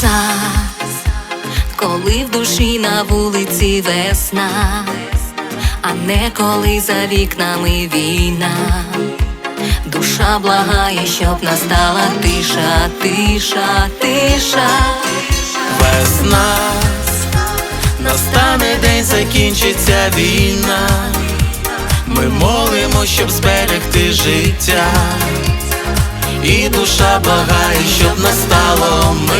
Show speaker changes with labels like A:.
A: краса, коли в душі на вулиці весна, а не коли за вікнами війна. Душа благає, щоб настала тиша, тиша, тиша.
B: Весна, настане день, закінчиться війна. Ми молимо, щоб зберегти життя. І душа благає, щоб настало мирне